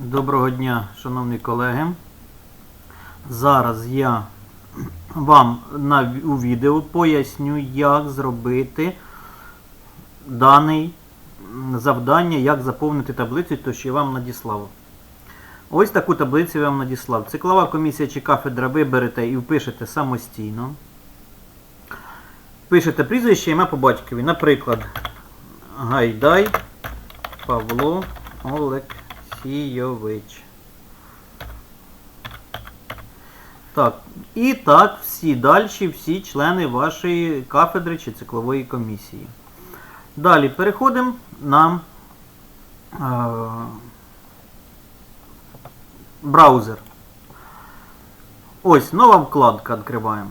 Доброго дня, шановні колеги. Зараз я вам на, у відео поясню, як зробити дане завдання, як заповнити таблицю, то що я вам надіслав. Ось таку таблицю я вам надіслав. Циклова комісія чи кафедра виберете і впишете самостійно. Пишете прізвище, ім'я по батькові. Наприклад, Гайдай Павло Олексійович. Так, і так всі далі, всі члени вашої кафедри чи циклової комісії. Далі переходимо на е, браузер. Ось нова вкладка відкриваємо.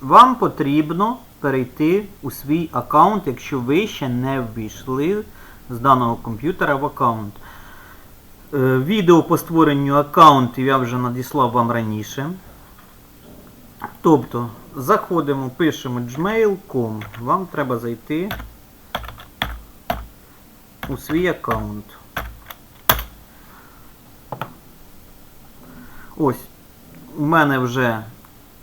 Вам потрібно перейти у свій аккаунт, якщо ви ще не ввійшли з даного комп'ютера в аккаунт. Е, Відео по створенню аккаунтів я вже надіслав вам раніше. Тобто, заходимо, пишемо gmail.com. Вам треба зайти у свій аккаунт. Ось, у мене вже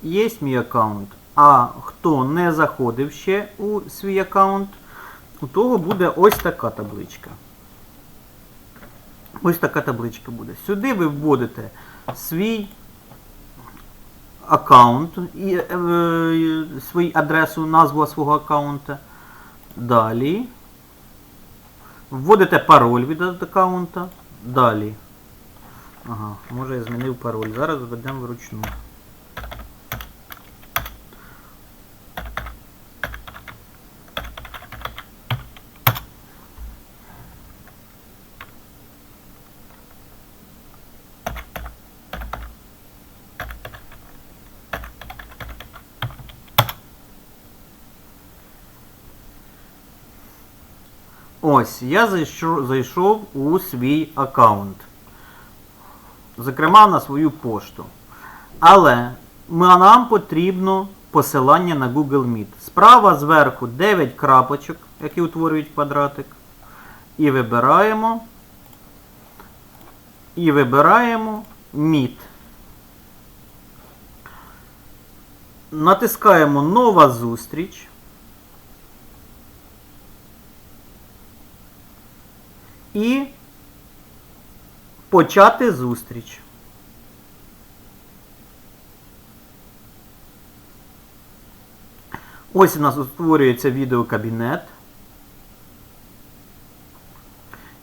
є мій аккаунт. А хто не заходив ще у свій аккаунт, у того буде ось така табличка. Ось така табличка буде. Сюди ви вводите свій аккаунт, і, е, е, свою адресу, назву свого аккаунта. Далі. Вводите пароль від аккаунта. Далі. Ага, може я змінив пароль. Зараз введемо вручну. Ось, я зайшов, у свій аккаунт. Зокрема, на свою пошту. Але нам потрібно посилання на Google Meet. Справа зверху 9 крапочок, які утворюють квадратик. І вибираємо. І вибираємо Meet. Натискаємо Нова зустріч. І почати зустріч. Ось у нас створюється відеокабінет.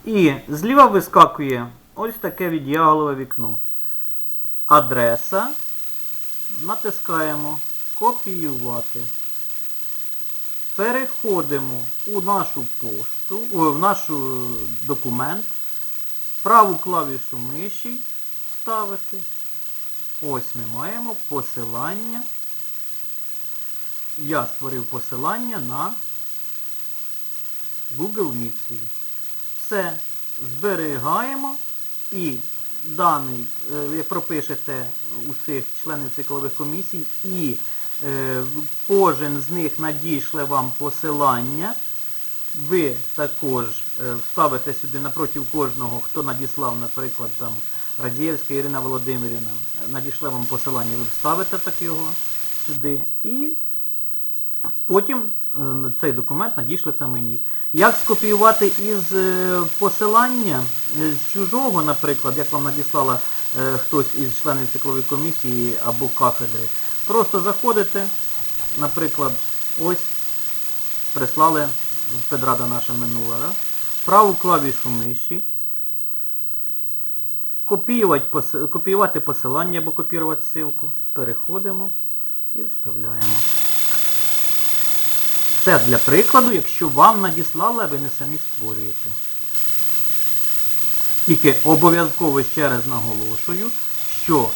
І зліва вискакує ось таке віддіалове вікно. Адреса. Натискаємо Копіювати. Переходимо у нашу пошту, о, в наш документ. Праву клавішу миші ставити. Ось ми маємо посилання. Я створив посилання на Google Meet. Все. Зберігаємо і даний, е, ви пропишете усіх членів циклових комісій і е, кожен з них надійшле вам посилання. Ви також е, вставите сюди напроти кожного, хто надіслав, наприклад, там Радієвська Ірина Володимирівна, надійшле вам посилання, ви вставите так його сюди і потім цей документ надішлете мені. Як скопіювати із е, посилання е, з чужого, наприклад, як вам надіслала е, хтось із членів циклової комісії або кафедри, просто заходите, наприклад, ось прислали Педрада наша минула, праву клавішу миші, копіювати, посилання або копіювати ссылку, переходимо і вставляємо. Це для прикладу, якщо вам надіслали, а ви не самі створюєте. Тільки обов'язково ще раз наголошую, що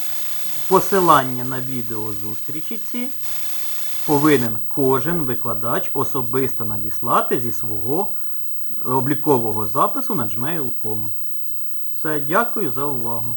посилання на відео зустрічі ці повинен кожен викладач особисто надіслати зі свого облікового запису на gmail.com. Все, дякую за увагу.